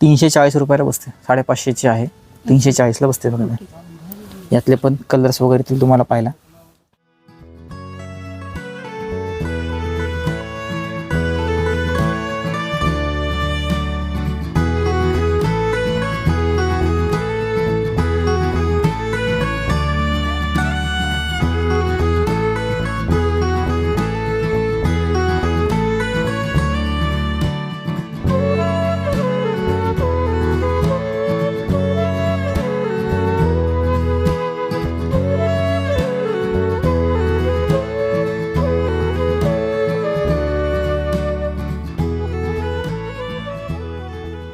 तीनशे चाळीस रुपयाला बसते. साडेपाचशेची आहे. तीनशे चाळीसला बसते बघा. यातले पण कलर्स वगैरे तुम्हाला पाहायला.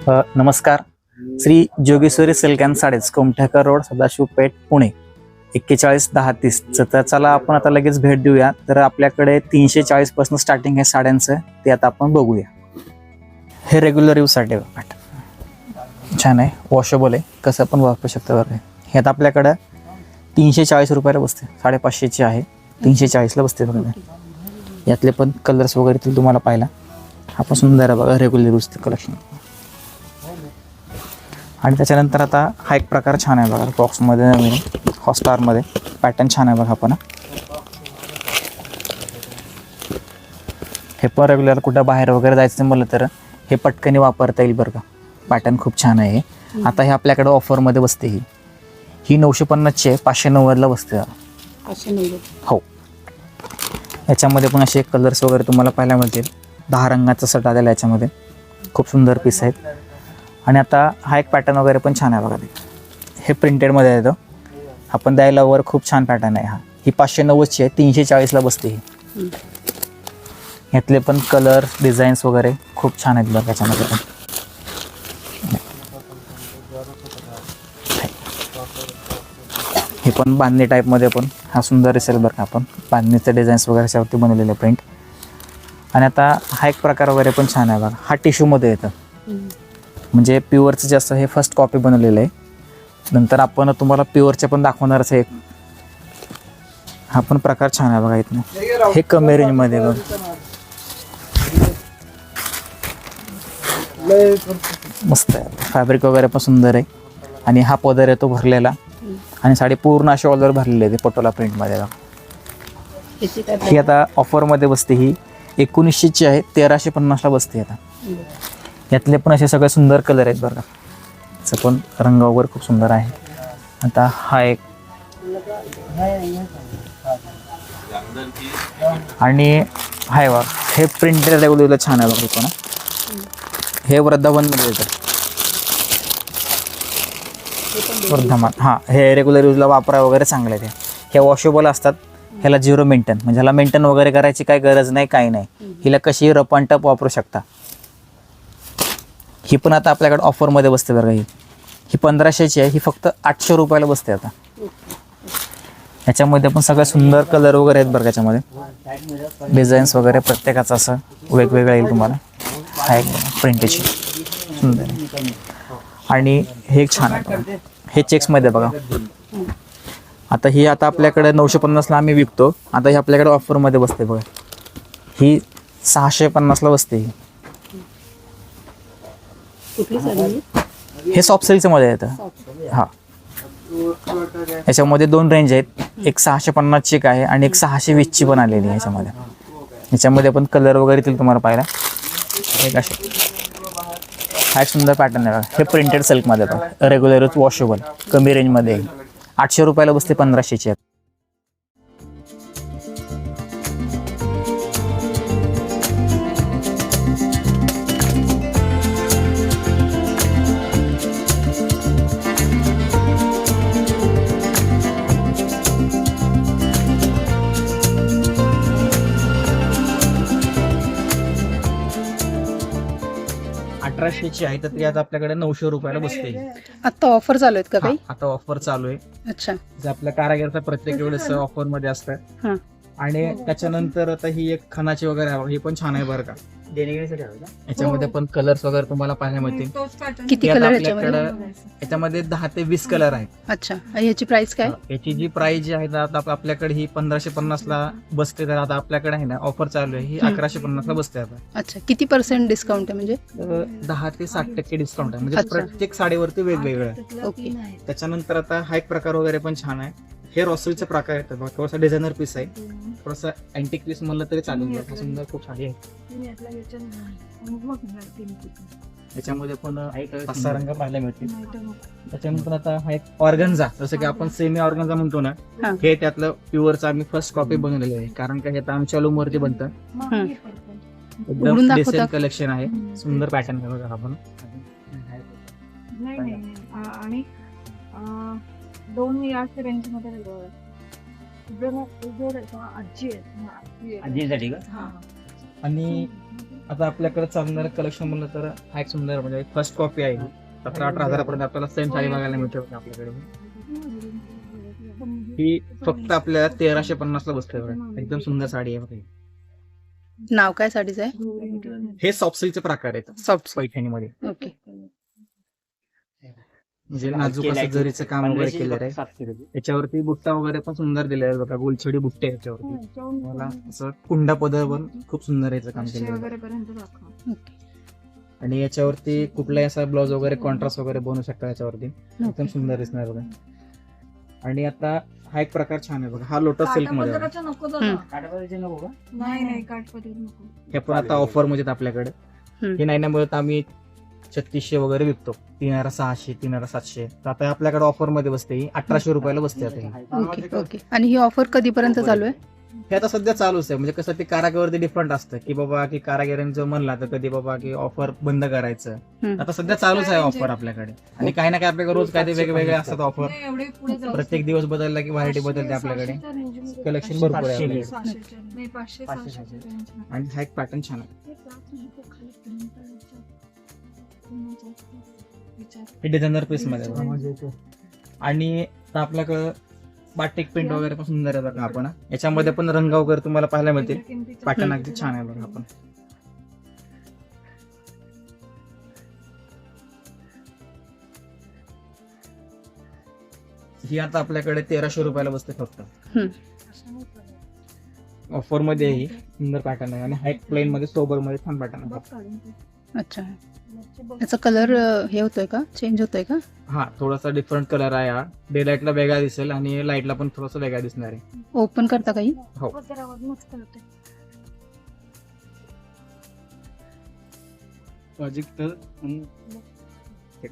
नमस्कार. Shri Jogeshwari silk and saris Komthekar road Sadashiv Peth Pune. एक्केचाळीस दहा तीस. तर चला आपण आता लगेच भेट देऊया. तर आपल्याकडे तीनशे चाळीसपासून स्टार्टिंग आहे साड्यांचं. ते आता आपण बघूया. हे रेग्युलर यूजसाठी छान आहे. वॉशेबल आहे. कसं पण वापरू शकतं बरं. हे आता आपल्याकडं तीनशे चाळीस रुपयाला बसते. साडेपाचशेची आहे. तीनशे चाळीसला बसते बघा. यातले पण कलर्स वगैरे तुम्हाला पाहायला. हा पण सुंदर बघा रेग्युलर यूज कलेक्शन आणि त्याच्यानंतर आता हा एक प्रकार छान आहे बघा बॉक्समध्ये नवीन हॉस्टारमध्ये पॅटर्न छान आहे बघा आपण हे पण रेग्युलर कुठं बाहेर वगैरे जायचं म्हणलं तर हे पटकनी वापरता येईल बरं का. पॅटर्न खूप छान आहे. आता हे आपल्याकडे ऑफरमध्ये बसते ही. ही नऊशे पन्नासची आहे पाचशे नव्वदला बसते हो. याच्यामध्ये पण असे कलर्स वगैरे तुम्हाला पाहायला मिळतील. दहा रंगाचा सट आलेला याच्यामध्ये. खूप सुंदर पीस आहेत. आणि आता हा एक पॅटर्न वगैरे पण छान आहे बघा ते. हे प्रिंटेडमध्ये येतं आपण द्यायला वर खूप छान पॅटर्न आहे हा. ही पाचशे नव्वदची आहे तीनशे चाळीसला बसते ही. ह्यातले यातले पण कलर डिझाईन्स वगैरे खूप छान आहेत बघा याच्यामध्ये पण. हे पण बांधणी टाईपमध्ये पण. हा सुंदर दिसेल बरं का आपण. बांधणीचे डिझाईन्स वगैरे याच्यावरती बनवलेले प्रिंट आणि आता हा एक प्रकार वगैरे पण छान आहे बघा. हा टिश्यूमध्ये येतं. म्हणजे प्युअरचं जास्त हे फर्स्ट कॉपी बनवलेलं आहे. नंतर आपण तुम्हाला प्युअरचे पण दाखवणारच आहे हा पण प्रकार छान आहे बघा इथनं. हे कमी रेंजमध्ये बघ. मस्त आहे. फॅब्रिक वगैरे पण सुंदर आहे. आणि हा पदर येतो भरलेला. आणि साडी पूर्ण अशी ऑलर भरलेली आहे ती पटोला प्रिंटमध्ये बघा. ही आता ऑफरमध्ये बसते ही. एकोणीसशेची आहे तेराशे पन्नासला बसते आता? यातले पण असे सगळे सुंदर कलर आहेत बरं का. याचं पण रंग वगैरे खूप सुंदर आहे. आता हा एक. आणि हाय वा हे प्रिंटेड रेग्युलर छान आहे बघा पण हे. वृद्धावनमध्ये येतं. वर्धमान हां. हे रेग्युलर यूजला वापरा वगैरे चांगले आहे हे वॉशेबल असतात. ह्याला झिरो मेंटेन म्हणजे ह्याला मेंटेन वगैरे करायची काही गरज नाही काही नाही. हिला कशी रप वापरू शकता. ही पण आता आपल्याकडे ऑफरमध्ये बसते बरं ही. ही पंधराशेची आहे ही फक्त आठशे रुपयाला बसते आता. याच्यामध्ये पण सगळ्या सुंदर कलर वगैरे आहेत बरं याच्यामध्ये. डिझाईन्स वगैरे प्रत्येकाचं असं वेगवेगळं येईल तुम्हाला. हा एक प्रिंटेची सुंदर आणि हे एक छान आहे हे चेक्समध्ये बघा. आता ही आता आपल्याकडे नऊशे पन्नासला आम्ही विकतो. आता ही आपल्याकडे ऑफरमध्ये बसते बघा. ही सहाशे पन्नासला बसते ही. कुठली साडी? हे सॉफ्ट सिल्कचं मध्ये येतं. हा. याच्यामध्ये दोन रेंज आहेत. एक सहाशे पन्नासची एक आहे आणि एक सहाशे वीसची पण आलेली आहे याच्यामध्ये. याच्यामध्ये पण कलर वगैरे येतील तुम्हाला पाहायला. एक असे हा एक सुंदर पॅटर्न आहे. हे प्रिंटेड सिल्कमध्ये येतं. रेग्युलर वॉशेबल कमी रेंजमध्ये. आठशे रुपयाला बसते पंधराशेची. आहे अठराशेची आहे तर ती आता आपल्याकडे नऊशे रुपयाला बसते. आता ऑफर चालू आहेत का काही? आता ऑफर चालू आहे. अच्छा. जे आपल्या कारागिरचा प्रत्येक वेळेस ऑफरमध्ये असतं. हा. आणि त्याच्यानंतर आता ही एक खनाची वगैरे आहे ही पण छान आहे बरं का. याच्यामध्ये पण कलर्स वगैरे तुम्हाला पाहायला मिळतील. किती कलर याच्यामध्ये आपल्याकडं याच्यामध्ये? दहा ते वीस कलर आहेत. अच्छा. आणि ह्याची प्राइस काय? याची जी प्राइस जी आहे ना, आता आप- आपल्याकडे ही पंधराशे पन्नास ला बसते तर आता आपल्याकडे आहे ना ऑफर चालू आहे. ही हम्म. अकराशे पन्नास ला बसते आता. अच्छा. किती पर्सेंट डिस्काउंट आहे म्हणजे? तर दहा ते साठ टक्के डिस्काउंट आहे. म्हणजे अच्छा. प्रत्येक साडीवरती वेगवेगळं आहे. ओके. त्याच्यानंतर आता हा एक प्रकार वगैरे पण छान आहे. हे रॉसलचे प्रकार आहेत. बघा थोडासा डिझायनर पीस आहे. थोडासा अँटिक पीस म्हणलं तरी चालून हा सुंदर खूप साडी आहे याच्यामध्ये पण पाच सहा रंग पाहायला मिळतील. त्याच्यानंतर आता हा एक ऑर्गन्झा जसं की आपण सेमी ऑर्गन्झा म्हणतो ना हा. त्यातलं प्युअरचं आम्ही फर्स्ट कॉपी बनवलेलं आहे. कारण का हे आता आमच्या लूम वरती बनतं. एकदम? डिसेंट कलेक्शन आहे. सुंदर पॅटर्न बघा आपण आणि दोन याच्या रेंजमध्ये वेगळं आहे. उजळ- उजळ आहे. हा, आजी आहे. हा. आजीसाठी का? हा. आणि आता आपल्याकडे चालणारं कलेक्शन म्हणलं तर हा एक सुंदर म्हणजे फर्स्ट कॉपी आहे. सतरा अठरा हजारापर्यंत आपल्याला सेम साडी बघायला मिळते आपल्याकडे. ही फक्त आपल्याला तेराशे पन्नास ला बसते बघा. एकदम सुंदर साडी आहे बघा ही. नाव काय साडीचं आहे? हे सॉफ्ट सिल्कचे प्रकार आहेत. सॉफ्ट पैठणीमध्ये. ओके. म्हणजे नाजूक असं जरीचं काम वगैरे केलेलं आहे याच्यावरती बुट्टा वगैरे पण सुंदर दिलेला आहे बघा गोलछडी बुट्टे याच्यावरती. मला असं कुंडा पदर पण खूप सुंदर याचं काम केलेलं आहे. ओके. आणि याच्यावरती कुठलाही असा ब्लाउज वगैरे कॉन्ट्रास्ट वगैरे बनवू शकता याच्यावरती. एकदम सुंदर दिसणार बघा. आणि आता हा एक प्रकार छान आहे बघा हा लोटस सिल्कमध्ये आहे. नको नाही नाही काठपदर नको. हे पण आता ऑफरमध्ये आपल्याकडे. हम्म. हे नाही ना मिळत आम्ही छत्तीसशे वगैरे विकतो. तीन हजार सहाशे तीन हजार सातशे. तर आता आपल्याकडे ऑफरमध्ये बसते ही अठराशे रुपयाला बसते आता ही. Okay okay. आणि ही ऑफर कधीपर्यंत चालू आहे? हे आता सध्या चालूच आहे. म्हणजे कसं ते कारागिरवरती डिफरंट असतं. की बाबा की कारागिरांचं म्हणला तर कधी बाबा की ऑफर बंद करायचं. हम्म. आता सध्या चालूच आहे ऑफर आपल्याकडे. आणि काही ना काही आपल्याकडे रोज काही वेगवेगळे असतात ऑफर प्रत्येक दिवस बदलला की व्हरायटी बदलते आपल्याकडे. कलेक्शन भरपूर आहे आपल्याकडे. आणि हा एक पॅटर्न छान आहे. हे डिझायनर पीसमध्ये बघा. आणि आता आपल्याकडं बाटिक पेंट वगैरे पण सुंदर आहे बघा आपण याच्यामध्ये पण रंग वगैरे तुम्हाला पाहायला मिळतील पॅटर्न अगदी छान आहे बघा आपण ही आता आपल्याकडे तेराशे रुपयाला बसते फक्त ऑफरमध्ये ही सुंदर पॅटर्न आहे आणि हा एक प्लेन मध्ये सोबरमध्ये छान पॅटर्न आहे. अच्छा. याचा कलर हे होतोय का? चेंज होतोय का? हा थोडासा डिफरंट कलर आहे हा. डे लाईटला वेगळा दिसेल आणि लाईटला पण थोडासा वेगळा दिसणार आहे. ओपन करता काही हो. हा, ते.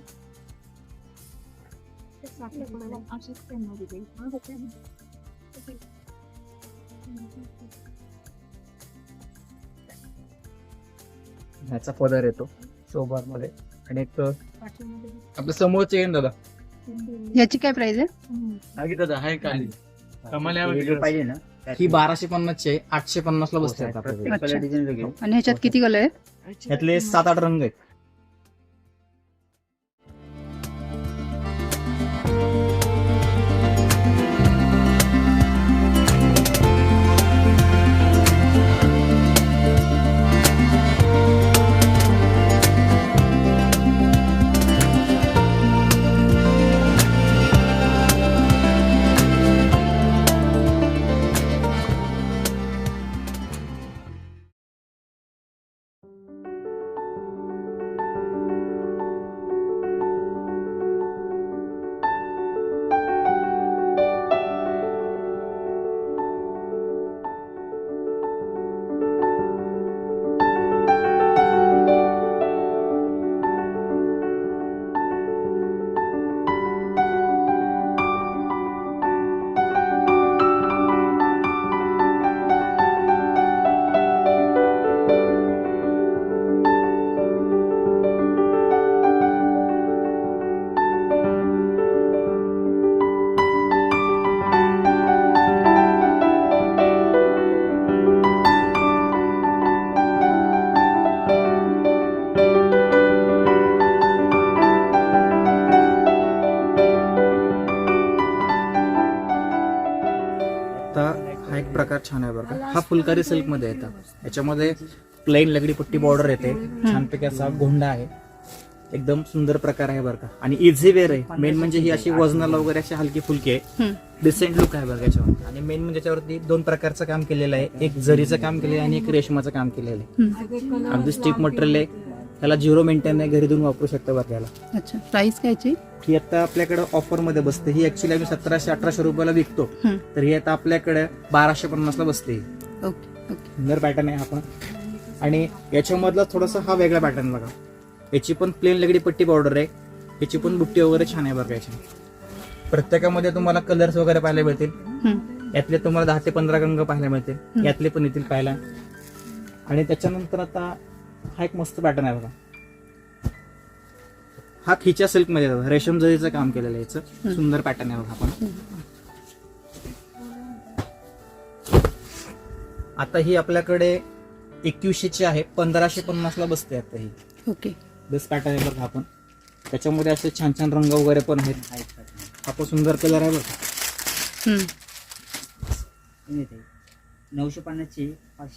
ह्याचा पदर येतो सोबरमध्ये आणि एक. आपल्या समोरचे येईन दादा. याची काय प्राइस आहे. आहे काय वेगळं पाहिजे ना. ही बाराशे पन्नासची आहे आठशे पन्नास ला बसते वेगळे. आणि ह्याच्यात किती कलर आहे? यातले सात आठ रंग आहेत. फुलकारी सिल्कमध्ये येतात याच्यामध्ये प्लेन लगडी पट्टी बॉर्डर येते. छानपैकी असा गोंडा आहे. एकदम सुंदर प्रकार आहे बरं का. आणि इझी वेअर आहे. मेन म्हणजे ही अशी वजनाला वगैरे अशी हलकी फुलकी आहे. डिसेंट लुक आहे बघा याच्यावर आणि मेन म्हणजे याच्यावरती दोन प्रकारचं काम केलेलं आहे. एक जरीचं काम केलेलं आहे आणि एक रेशमाचं काम केलेलं आहे. अगदी स्टिक मटेरियल आहे. त्याला झिरो मेंटेन आहे घरी देऊन वापरू शकता बरं याला. अच्छा. प्राइस काय ही आता आपल्याकडे ऑफरमध्ये बसते. ही ऍक्च्युली आम्ही सतराशे अठराशे रुपयाला विकतो. तर ही आता आपल्याकडे बाराशे पन्नासला बसते. ओके ओके सुंदर पॅटर्न आहे हा पण. आणि याच्यामधला थोडासा हा वेगळा पॅटर्न बघा. याची पण प्लेन लगडी पट्टी बॉर्डर आहे. याची पण बुट्टी वगैरे छान आहे बघा याची. प्रत्येकामध्ये तुम्हाला कलर्स वगैरे पाहायला मिळतील. यातले तुम्हाला दहा ते पंधरा रंग पाहायला मिळतील. यातले पण येतील पाहायला. आणि त्याच्यानंतर आता हा एक मस्त पॅटर्न आहे बघा. हा खिच्या सिल्कमध्ये आहे बघा. रेशम जरीचं काम केलेलं आहे याचं. सुंदर पॅटर्न आहे बघा आपण आता ही आपल्याकडे एकवीसशेची आहे पंधराशे पन्नास ला बसते आता ही. ओके. बेस्ट पॅटर्न आहे बघा आपण. त्याच्यामध्ये असे छान छान रंग वगैरे पण आहेत. हा पण सुंदर कलर आहे बघा. हम्म. नऊशे पन्नासची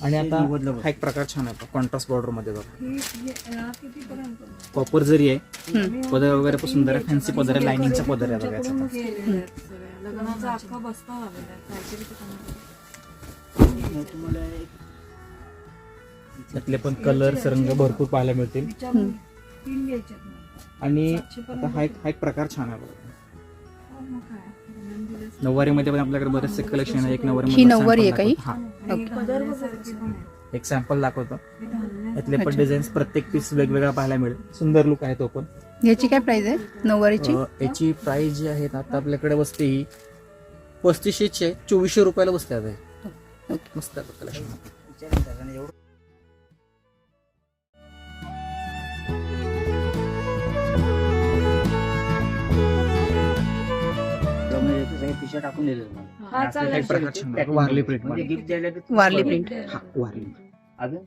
आणि आता हा एक प्रकार छान आहे कॉन्ट्रास्ट बॉर्डरमध्ये बघा. कॉपर जरी आहे. पदर वगैरे पण सुंदर आहे. फॅन्सी पदर आहे लाइनिंगचा पदर आहे बघा याचा. त्यातले पण कलर्स रंग भरपूर पाहायला मिळतील. आणि आता हा एक हा एक प्रकार छान आहे बघा. हो, दिलेच. नऊवारीमध्ये पण आपल्याकडे बरेचसे कलेक्शन आहे. एक नऊवारी ही नऊवारी आहे का ही? हा. आणि धान्यासारखी पण आहे. एक सॅम्पल दाखवतो. यातले पण. डिझाईन्स प्रत्येक पीस वेगवेगळा पाहायला मिळेल. सुंदर लुक आहे तो पण. याची काय प्राइस आहे? नऊवारीची? अ, याची प्राइस जी आहे ना, आता आपल्याकडे बसते ही पस्तीसशेची आहे चोवीसशे रुपयाला बसते आता. मस्त कलेक्शन एवढं टाकून. हा. वारली म्हणजे. गिफ्ट द्यायला वारली. हा वारली अजून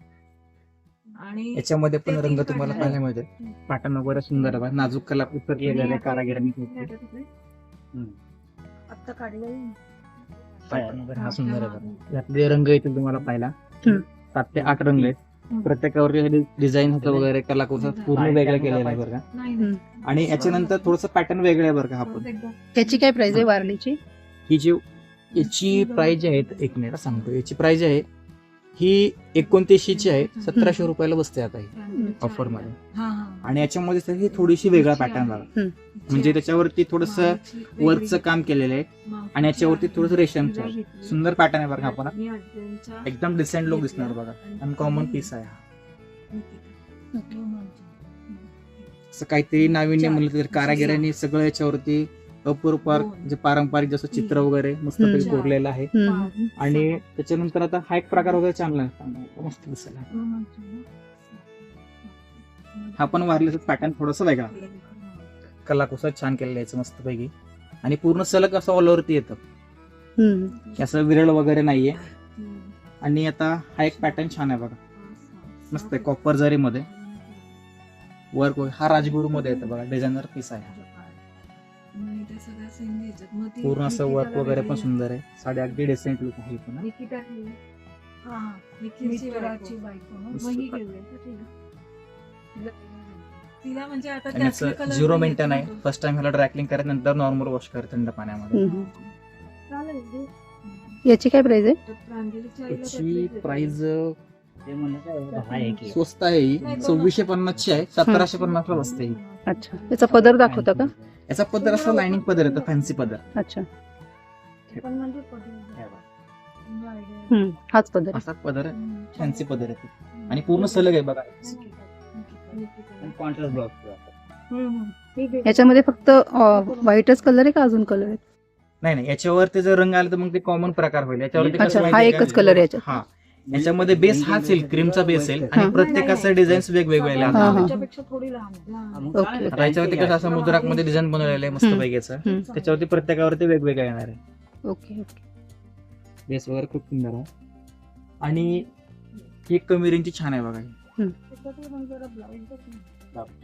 आणि याच्यामध्ये पण रंग तुम्हाला पाहायला मिळतील पॅटर्न वगैरे सुंदर आहे नाजूक कला कारागिरांनी हम्म. आत्ता हा सुंदर आहे. यातले रंग येतील तुम्हाला पाहायला. सात ते आठ रंग आहेत. प्रत्येकावरती डिझाईन होतं वगैरे कलाकुसर पूर्ण वेगळं केलेलं आहे बरं का. आणि याच्यानंतर थोडस पॅटर्न वेगळं आहे बरं का हा पण. एकदा याची काय प्राइस आहे वारलीची? ही जी याची प्राइस आहे एक मिनिट सांगतो. याची प्राइस आहे ही एकोणतीसशेची आहे. सतराशे रुपयाला बसते आता ही ऑफरमध्ये. हा हा. आणि याच्यामध्ये ही थोडीशी वेगळा पॅटर्न हम्म. म्हणजे त्याच्यावरती थोडस वर्कचं काम केलेलं आहे आणि याच्यावरती थोडंसं रेशमचं आहे. सुंदर पॅटर्न आहे का आपण. एकदम डिसेंट लुक दिसणार बघा. अनकॉमन पीस आहे हा. असं काहीतरी नाविन्य म्हणलं तर कारागिरांनी सगळं याच्यावरती अपूर्वपार जे पारंपरिक जसं चित्र वगैरे हम्म. कोरलेलं आहे. आणि त्याच्यानंतर आता हा एक प्रकार वगैरे चांगला आहे. मस्त दिसेल हा. पण वारल्याचा पॅटर्न थोडासा वेगळा. कलाकुसर छान केलेलं आहे याचं मस्तपैकी. आणि पूर्ण सलग असं ऑल ओव्हरती येतं. हम्म. असं विरळ वगैरे नाहीये. आणि आता हा एक पॅटर्न छान आहे बघा. मस्त आहे कॉपर जरी मध्ये वर्क हा राजगुरू मध्ये येतं बघा डिझायनर पीस आहे. पूर्ण असं वर्क वगैरे पण सुंदर आहे. साडी अगदी डिसेंट लुक आहे पण हा. तिला म्हणजे आता झिरो मेंटेन आहे. फर्स्ट टाइम ह्याला ड्रॅकलिंग करत नंतर नॉर्मल वॉश करत थंड पाण्यामध्ये. याची काय प्राइस आहे? याची. प्राइस स्वस्त आहे ही. सव्वीसशे पन्नासची आहे. सतराशे पन्नासला बसते ही. अच्छा. याचा पदर दाखवता का? याचा पदर असा लाइनिंग पदर येतो फॅन्सी पदर. अच्छा. पण म्हणजे. हाच पदर आहे. असा पदर हम्म. फॅन्सी पदर येतो आणि पूर्ण सलग आहे बघा. Contrast block. याच्यामध्ये फक्त व्हाईटच कलर आहे का अजून कलर आहे नाही नाही. याच्यावरती जर रंग आला तर मग ते कॉमन प्रकार होईल. याच्यावरती कसं अच्छा हा एकच? कलर आहे याच्यात. हा. याच्यामध्ये बेस हाच येईल क्रीमचा बेस येईल. हा. आणि प्रत्येकाचं डिझाईन्स वेगवेगळे हा, हा. याच्यावरती कसं असं मुद्राकमध्ये डिझाईन बनवलेलं आहे मस्त. पैकीचं. त्याच्यावरती प्रत्येकावरती वेगवेगळं येणार आहे. Okay okay. बेस वगैरे खूप सुंदर आहे. आणि ही एक कमी रेंजची छान आहे बघा.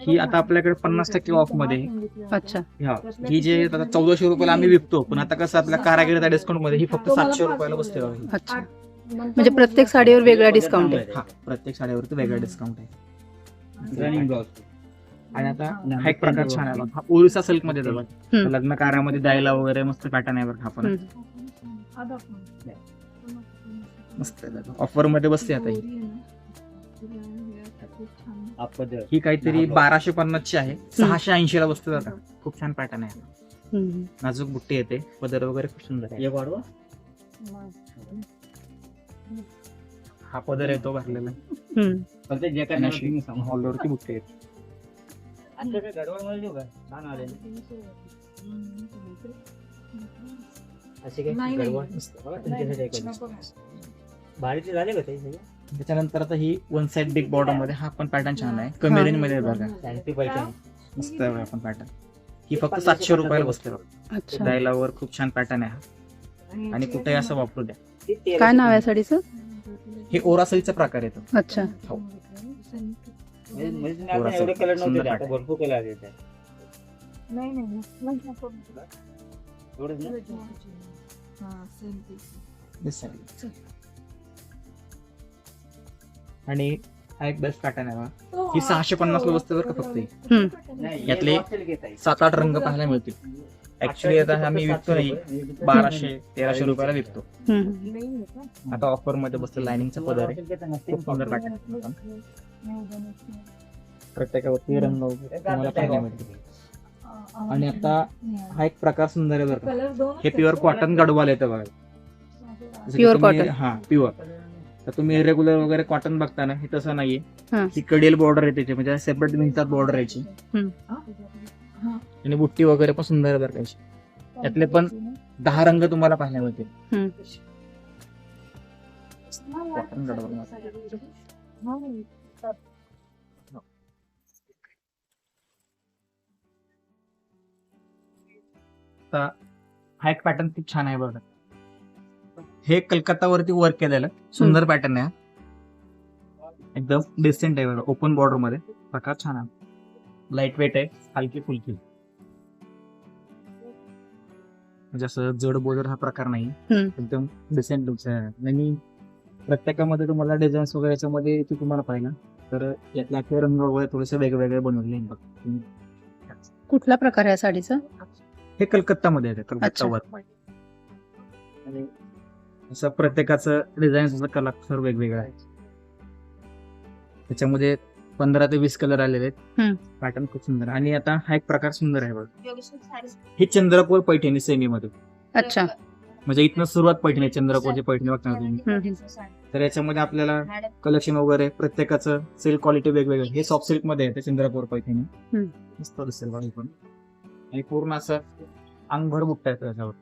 ही. आता आपल्याकडे पन्नास टक्के ऑफमध्ये. अच्छा. हा. ही जे आता चौदाशे रुपयाला आम्ही विकतो पण आता कसं आपल्या कारागिरीचा डिस्काउंटमध्ये ही फक्त सातशे रुपयाला बसते. अच्छा. म्हणजे प्रत्येक साडीवर वेगळा डिस्काउंट आहे हा प्रत्येक साड्यावरती वेगळा डिस्काउंट आहे. रनिंग ब्लाउज आणि आता हा. एक प्रकार छान आहे. हा ओरिसा सिल्कमध्ये. हम्म. लग्न कार्यामध्ये द्यायला वगैरे मस्त पॅटर्न आहे बघा हा पण. मस्त ऑफरमध्ये बसते आता ही. ही काहीतरी बाराशे पन्नासची आहे. सहाशे ऐंशी ला बसते बघा. खूप छान पॅटर्न आहे. नाजूक बुट्टी येते. पदर वगैरे खूप सुंदर आहे. एक वाढवा. हा पदर येतो भरलेला. फक्त जे काय नाही बुट्टी येते. असे होतं. भारीचे झाले का ते सगळे? त्याच्यानंतर आता ही वन साइड बिग बॉर्डरमध्ये हा पण पॅटर्न छान आहे. कमी हा. रेंजमध्ये बघा मस्त आहे बघा पण पॅटर्न ही फक्त सातशे रुपयाला बसते बघा. अच्छा. डायलावर खूप छान पॅटर्न आहे हा. आणि कुठेही असं वापरू द्या. काय नाव आहे साडीचं? हे ओरासलचा प्रकार येतो. अच्छा. म्हणजे- म्हणजे तुम्ही थोडासा आणि हा एक बेस्ट पॅटर्न आहे बघा ही सहाशे पन्नास ला बसते बरं का फक्त ही. यातले. सात आठ रंग पाहायला मिळतील ऍक्च्युली आता आम्ही विकतो नाही बाराशे तेराशे रुपयाला विकतो. आता ऑफरमध्ये बसतो लाइनिंगचा पदर आहे. खूप सुंदर पॅटर्न. प्रत्येकावरती रंग तुम्हाला पाहायला मिळतील आणि आता. हा एक प्रकार सुंदर आहे बरं का कलर दोन हे प्युअर कॉटन गडवाल येतं बघा जसं की Pure तुम्ही- cotton. हा प्युअर तर तुम्ही रेग्युलर वगैरे कॉटन बघता ना हे तसं नाहीये. हा. कडेल बॉर्डर आहे त्याची म्हणजे सेपरेट मिळतात बॉर्डर याची हा. आणि बुट्टी वगैरे पण सुंदर याची. त्यातले पण दहा रंग तुम्हाला पाहायला मिळतील. हा एक पॅटर्न खूप छान आहे बघा. हे कलकत्तावरती वर्क केलेलं. सुंदर पॅटर्न आहे. एकदम डिसेंट आहे ओपन बॉर्डरमध्ये. प्रकार छान आहे. लाइट वेट आहे हलकी फुलकी. म्हणजे असं जड बोजड हा प्रकार नाही. एकदम डिसेंट लुक्स आहे. आणि प्रत्येकामध्ये तुम्हाला डिझाईन्स वगैरे याच्यामध्ये ते तुम्हाला पाहिजे तर यातले अख्खे रंग वगैरे थोडेसे वेगवेगळे बनवले कुठला प्रकार आहे या साडीचा? हे कलकत्तामध्ये येते कलकत्ता अच्छा. वर्क आणि असं प्रत्येकाचं डिझाईन असं कलाकार वेगवेगळं आहे त्याच्यामध्ये पंधरा ते वीस कलर आलेले हम्म. आहेत पॅटर्न खूप सुंदर. आहे. आणि आता हा एक प्रकार सुंदर आहे बघा. हे चंद्रकोर पैठणी सेमी मध्ये अच्छा. म्हणजे इथनं सुरुवात पैठणी चंद्रकोरची पैठणी बघता तुम्ही. तर याच्यामध्ये आपल्याला कलेक्शन वगैरे प्रत्येकाचं सिल्क क्वालिटी वेगवेगळं. हे सॉफ्ट सिल्कमध्ये आहे चंद्रकोर पैठणी. हम्म. मस्त दिसेल बघा हे पण आणि पूर्ण असं अंगभर बुट्टा येतो याच्यावर.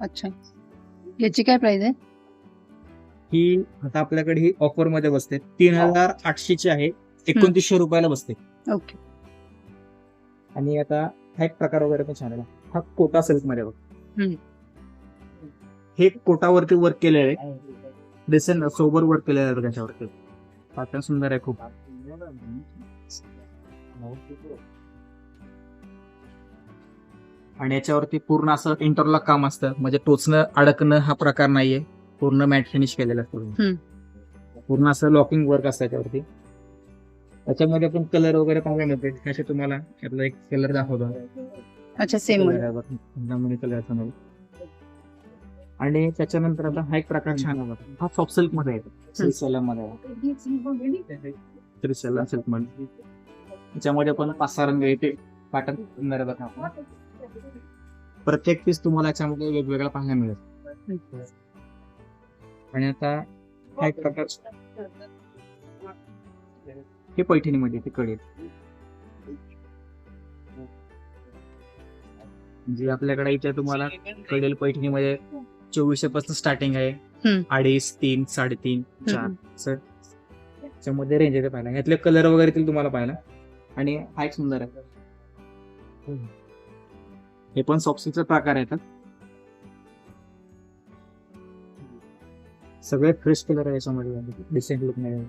अच्छा. याची काय प्राइस आहे? ही आता आपल्याकडे ही ऑफरमध्ये बसते. तीन हजार आठशेची आहे. एकोणतीसशे रुपयाला बसते. ओके आणि आता हा एक प्रकार वगैरे पण छान आहे. हा कोटा सिल्कमध्ये बघ. हम्म. हे कोटावरती वर्क केलेलं आहे. डिसेंट सोबर वर्क केलेलं आहे त्याच्यावरती पॅटर्न सुंदर आहे खूप. आणि याच्यावरती पूर्ण असं इंटरलॉक काम असतं. म्हणजे टोचणं अडकणं हा प्रकार नाहीये. पूर्ण मॅट फिनिश केलेलं असतं. पूर्ण असं लॉकिंग वर्क असतं त्याच्यावरती त्याच्यामध्ये पण कलर वगैरे पाहायला मिळते. कसे तुम्हाला यातला एक कलर दाखवतो. अच्छा सेममध्ये आणि त्याच्यानंतर आता हा एक प्रकार छान आहे बघा. हा सॉफ्ट सिल्कमध्ये येतो. सिल्कमध्ये आहे. त्रिशला सिल्कमध्ये. त्याच्यामध्ये पण पाच सहा रंग येते बघा प्रत्येक पीस तुम्हाला याच्यामध्ये वेगवेगळा पाहायला मिळेल. आणि आता हा एक प्रकार हे पैठणीमध्ये येते कडे म्हणजे आपल्याकडे इथे तुम्हाला कडेल पैठणीमध्ये चोवीसशे पासून स्टार्टिंग आहे. अडीच तीन साडेतीन चार त्याच्यामध्ये रेंज येते पाहायला. यातले कलर वगैरे तुम्हाला पाहायला. आणि हा एक सुंदर आहे. हे पण सॉक्सीचे प्रकार येतात सगळे फ्रेश कलर आहे याच्यामध्ये. डिसेंट लुक नाही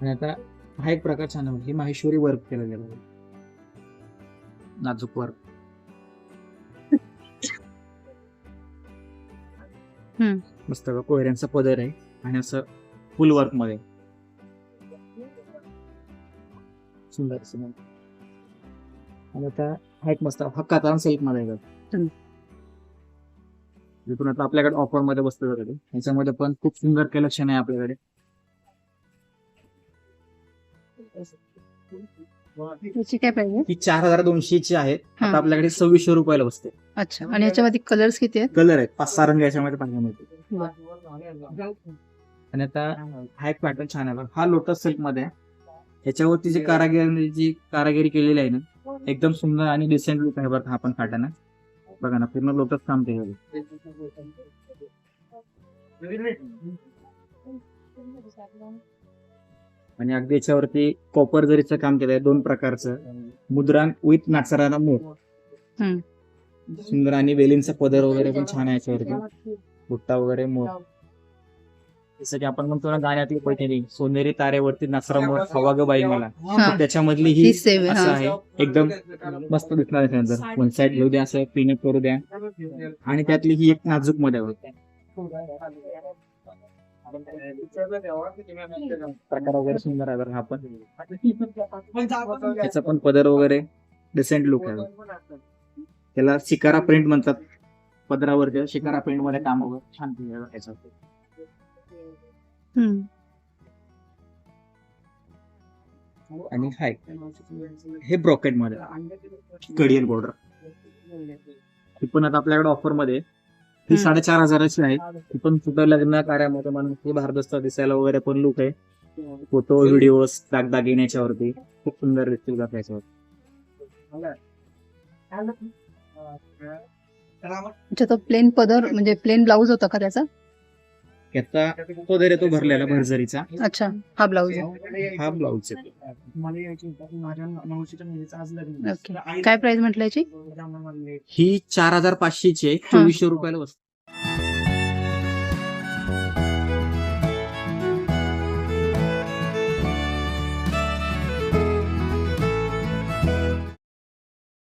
आणि आता हा एक प्रकार छान आहे. हे माहेश्वरी वर्क केलेलं आहे बघा. नाजूक वर्क. मस्त कोयऱ्यांचा पदर आहे आणि असं फुल वर्कमध्ये. सुंदर सुंदर. आणि आता हा एक मस्त हा कातान सिल्कमध्ये. जिथून आता आपल्याकडे ऑफरमध्ये बसतो ते. ह्याच्यामध्ये पण खूप सुंदर कलेक्शन आहे आपल्याकडे काय ही चार हजार दोनशे ची आहे हा. आता आपल्याकडे सव्वीसशे रुपयाला बसते अच्छा आणि याच्यामध्ये कलर्स किती आहेत कलर आहेत पाच सहा रंग याच्यामध्ये पाहायला मिळते. आणि आता हा एक पॅटर्न छान आहे बघा. हा लोटस सिल्कमध्ये आहे ह्याच्यावरती जी कारागिरी जी कारागिरी केलेली आहे ना एकदम सुंदर आणि डिसेंट लुक आहे बरं हा पण पॅटर्न बघा ना पूर्ण लोटस काम ते आणि अगदी याच्यावरती कॉपर जरीचं काम केलंय दोन प्रकारचं. मुद्रांक विथ नाचराना मोर. सुंदर आणि वेलींचा पदर वगैरे पण छान आहे याच्यावरती. बुट्टा वगैरे मोर जसं की आपण म्हणतो ना गाण्यातली पैठणी सोनेरी तारेवरती नाचरा मोर हवा ग बाई मला. त्याच्यामधली ही ही असं आहे हा. आहे एकदम मस्त दिसणार आहे नंतर वन साइड घेऊ द्या असं पिनअप करू द्या. आणि त्यातली ही एक नाजूकमध्ये होते. प्रकार वगैरे सुंदर आहे बरं हा पण. त्याचा पण पदर वगैरे डिसेंट लुक आहे. त्याला शिकारा प्रिंट म्हणतात. पदरावरती शिकारा प्रिंटमध्ये काम वगैरे छान केलेलं आहे त्याच्यात. हम्म. आणि हाय. हे ब्रॉकेटमध्ये. कडियल बॉर्डर ही पण आता आपल्याकडे ऑफरमध्ये आहे. ही हम्म. साडेचार हजाराची आहे. ही पण सुद्धा लग्न कार्यामध्ये म्हणून ही भारदस्त दिसायला वगैरे पण लुक आहे. फोटो व्हिडिओ दागदागिने याच्यावरती खूप सुंदर दिसतील का त्याच्यावर? अच्छा तो प्लेन पदर म्हणजे प्लेन ब्लाऊज होता का त्याचा? याचा पदर येतो भरलेला भरजरीचा अच्छा हा ब्लाऊज हा ब्लाऊज ओके. काय प्राइस म्हटलं याची? ही चार हजार पाचशेची आहे चोवीसशे रुपयाला बसते